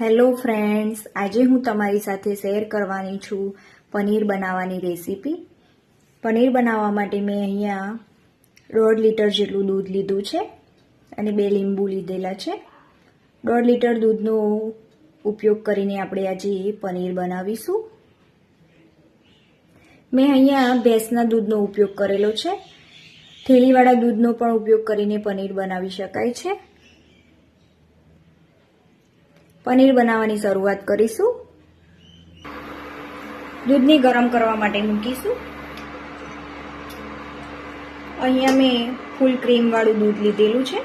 Hello friends, આજે હું તમારી સાથે શેર કરવાની છું પનીર બનાવવાની રેસીપી. પનીર બનાવવા માટે મેં અહીંયા દોઢ લીટર જેટલું દૂધ લીધું છે અને બે લીંબુ લીધેલા છે. દોઢ લીટર દૂધનો ઉપયોગ કરીને આપણે આજે પનીર બનાવીશું. મેં અહીંયા ભેંસના દૂધનો ઉપયોગ કરેલો છે. થેલીવાળા દૂધનો પણ ઉપયોગ કરીને પનીર બનાવી શકાય છે. પનીર બનાવવાની શરૂઆત કરીશું. દૂધને ગરમ કરવા માટે મૂકીશું. અહીંયા મેં ફૂલ ક્રીમવાળું દૂધ લીધેલું છે.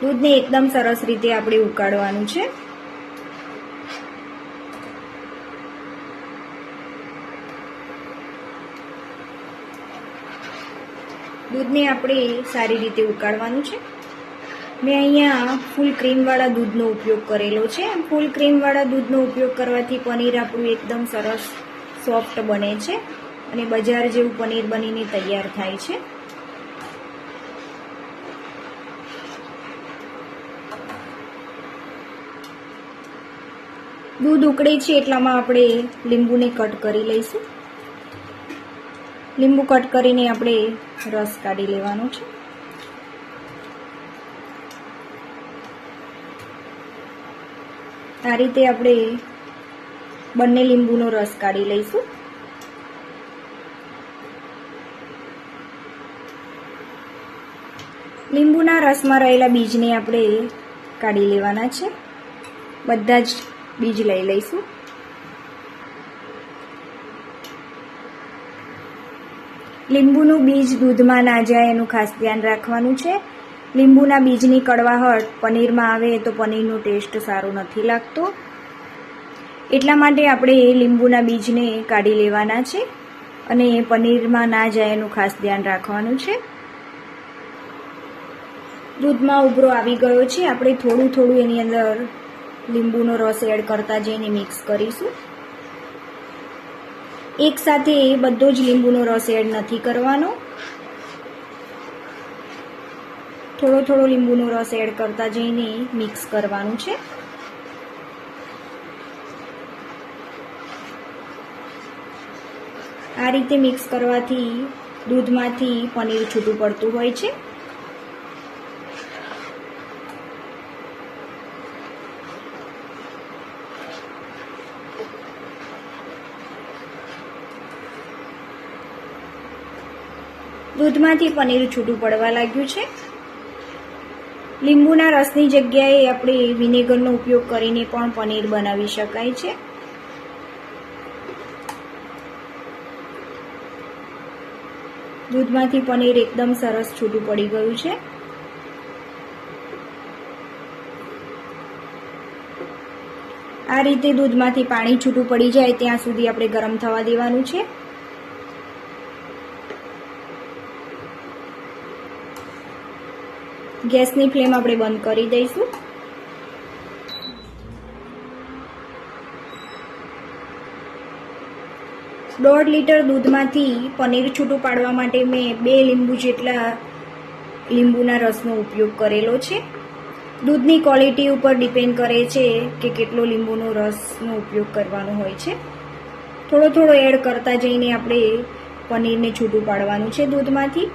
દૂધને એકદમ સરસ રીતે આપણે ઉકાળવાનું છે. દૂધને આપણે સારી રીતે ઉકાળવાનું છે. મેં અહીંયા ફૂલ ક્રીમવાળા દૂધનો ઉપયોગ કરેલો છે. ફૂલ ક્રીમવાળા દૂધનો ઉપયોગ કરવાથી પનીર આપણું એકદમ સરસ સોફ્ટ બને છે અને બજાર જેવું પનીર બનીને તૈયાર થાય છે. દૂધ ઉકળે છે એટલામાં આપણે લીંબુને કટ કરી લઈશું. લીંબુ કટ કરીને આપણે રસ કાઢી લેવાનો છે. આ રીતે આપણે બંને લીંબુનો રસ કાઢી લઈશું. લીંબુના રસમાં રહેલા બીજને આપણે કાઢી લેવાના છે. બધા જ બીજ લઈ લઈશું. લીંબુનું બીજ દૂધમાં ના જાય એનું ખાસ ધ્યાન રાખવાનું છે. લીંબુના બીજની કડવાહટ પનીરમાં આવે તો પનીરનો ટેસ્ટ સારો નથી લાગતો. એટલા માટે આપણે લીંબુના બીજને કાઢી લેવાના છે અને પનીરમાં ના જાય એનું ખાસ ધ્યાન રાખવાનું છે. દૂધમાં ઉભરો આવી ગયો છે. આપણે થોડું થોડું એની અંદર લીંબુનો રસ એડ કરતા જઈને મિક્સ કરીશું. એક સાથે બધો જ લીંબુનો રસ એડ નથી કરવાનો. થોડો થોડો લીંબુનો રસ એડ કરતા જઈને મિક્સ કરવાનું છે. આ રીતે મિક્સ કરવાથી દૂધમાંથી પનીર છૂટું પડતું હોય છે. દૂધમાંથી પનીર છૂટું પડવા લાગ્યું છે. લીંબુના રસની જગ્યાએ આપણે વિનેગરનો ઉપયોગ કરીને પણ પનીર બનાવી શકાય છે. દૂધમાંથી પનીર એકદમ સરસ છૂટું પડી ગયું છે. આ રીતે દૂધમાંથી પાણી છૂટું પડી જાય ત્યાં સુધી આપણે ગરમ થવા દેવાનું છે. ગેસની ફ્લેમ આપણે બંધ કરી દઈશું. દોઢ લીટર દૂધમાંથી પનીર છૂટું પાડવા માટે મેં બે લીંબુ જેટલા લીંબુના રસનો ઉપયોગ કરેલો છે. દૂધની ક્વોલિટી ઉપર ડિપેન્ડ કરે છે કે કેટલો લીંબુનો રસનો ઉપયોગ કરવાનો હોય છે. થોડો થોડો એડ કરતા જઈને આપણે પનીરને છૂટું પાડવાનું છે દૂધમાંથી.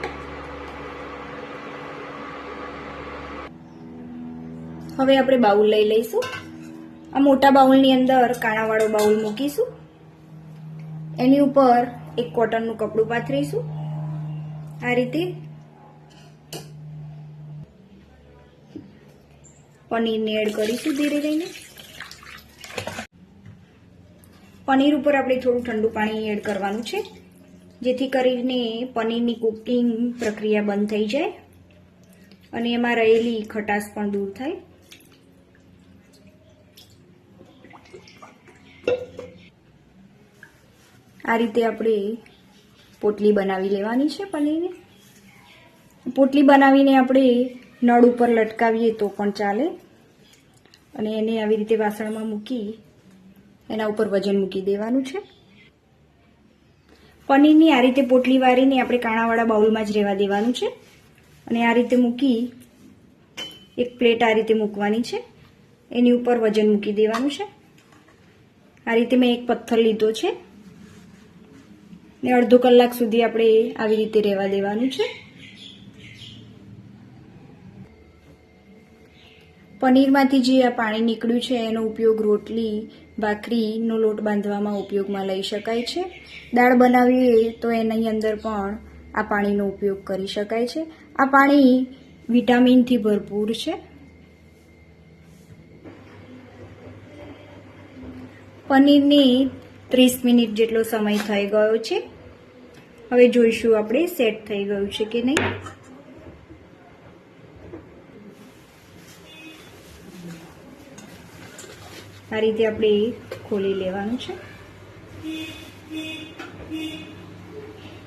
હવે આપણે બાઉલ લઈ લઈશું. આ મોટા બાઉલની અંદર કાણાવાળો બાઉલ મૂકીશું. એની ઉપર એક કોટનનું કપડું પાથરીશું. આ રીતે પનીરને એડ કરીશું ધીરે ધીરે પનીર ઉપર આપણે થોડું ઠંડુ પાણી એડ કરવાનું છે, જેથી કરીને પનીરની કુકિંગ પ્રક્રિયા બંધ થઈ જાય અને એમાં રહેલી ખટાશ પણ દૂર થાય. આ રીતે આપણે પોટલી બનાવી લેવાની છે પનીરની. પોટલી બનાવીને આપણે નળ ઉપર લટકાવીએ તો પણ ચાલે. અને એને આવી રીતે વાસણમાં મૂકી એના ઉપર વજન મૂકી દેવાનું છે. પનીરની આ રીતે પોટલી વારીને આપણે કાણાવાળા બાઉલમાં જ રહેવા દેવાનું છે. અને આ રીતે મૂકી એક પ્લેટ આ રીતે મૂકવાની છે. એની ઉપર વજન મૂકી દેવાનું છે. આ રીતે મેં એક પથ્થર લીધો છે. ને અડધો કલાક સુધી આપણે આવી રીતે રહેવા દેવાનું છે. પનીરમાંથી જે આ પાણી નીકળ્યું છે, એનો ઉપયોગ રોટલી, ભાખરીનો લોટ બાંધવામાં ઉપયોગમાં લઈ શકાય છે. દાળ બનાવીએ તો એની અંદર પણ આ પાણીનો ઉપયોગ કરી શકાય છે. આ પાણી વિટામિનથી ભરપૂર છે. પનીરને ત્રીસ મિનિટ જેટલો સમય થઈ ગયો છે. હવે જોઈશું આપણે સેટ થઈ ગયું છે કે નહીં. આ રીતે આપણે ખોલી લેવાનું છે.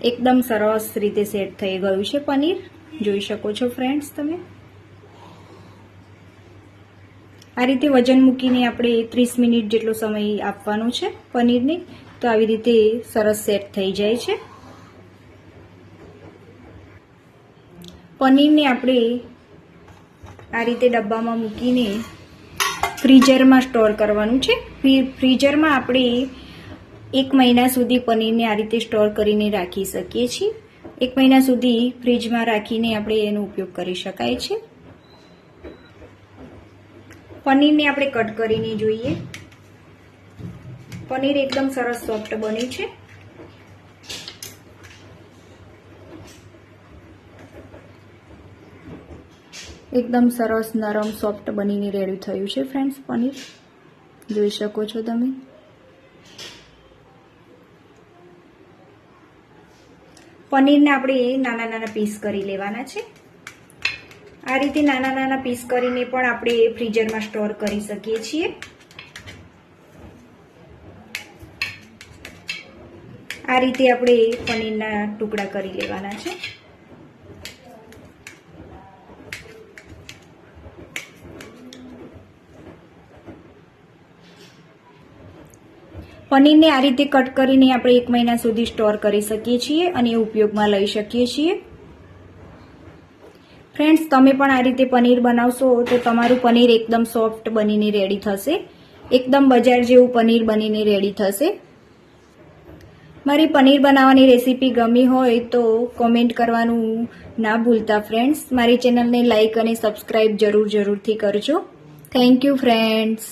એકદમ સરસ રીતે સેટ થઈ ગયું છે પનીર. જોઈ શકો છો ફ્રેન્ડ્સ તમે. આ રીતે વજન મૂકીને આપણે ત્રીસ મિનિટ જેટલો સમય આપવાનો છે પનીરને. તો આવી રીતે સરસ સેટ થઈ જાય છે. પનીરને આપણે આ રીતે ડબ્બામાં મૂકીને ફ્રીઝરમાં સ્ટોર કરવાનું છે. ફ્રી- ફ્રીઝરમાં આપણે એક મહિના સુધી પનીરને આ રીતે સ્ટોર કરીને રાખી શકીએ છીએ. એક મહિના સુધી ફ્રીજમાં રાખીને આપણે એનો ઉપયોગ કરી શકાય છે. પનીરને આપણે કટ કરીને જોઈએ. પનીર એકદમ સરસ સોફ્ટ બન્યું છે. એકદમ સરસ નરમ સોફ્ટ બનીને રેડી થયું છે ફ્રેન્ડ્સ પનીર. જોઈ શકો છો તમે. પનીરને આપણે નાના નાના પીસ કરી લેવાના છે. આ રીતે નાના નાના પીસ કરીને પણ આપણે ફ્રીઝરમાં સ્ટોર કરી શકીએ છીએ. આ રીતે આપણે પનીરના ટુકડા કરી લેવાના છે. પનીરને આ રીતે કટ કરીને આપણે એક મહિના સુધી સ્ટોર કરી શકીએ છીએ અને એ ઉપયોગમાં લઈ શકીએ છીએ. ફ્રેન્ડ્સ તમે પણ આ રીતે પનીર બનાવશો તો તમારું પનીર એકદમ સોફ્ટ બનીને રેડી થશે. એકદમ બજાર જેવું પનીર બનીને રેડી થશે. મારી પનીર બનાવવાની રેસીપી ગમી હોય તો કોમેન્ટ કરવાનું ના ભૂલતા ફ્રેન્ડ્સ મારી ચેનલને લાઇક અને સબસ્ક્રાઈબ જરૂર જરૂરથી કરજો. Thank you friends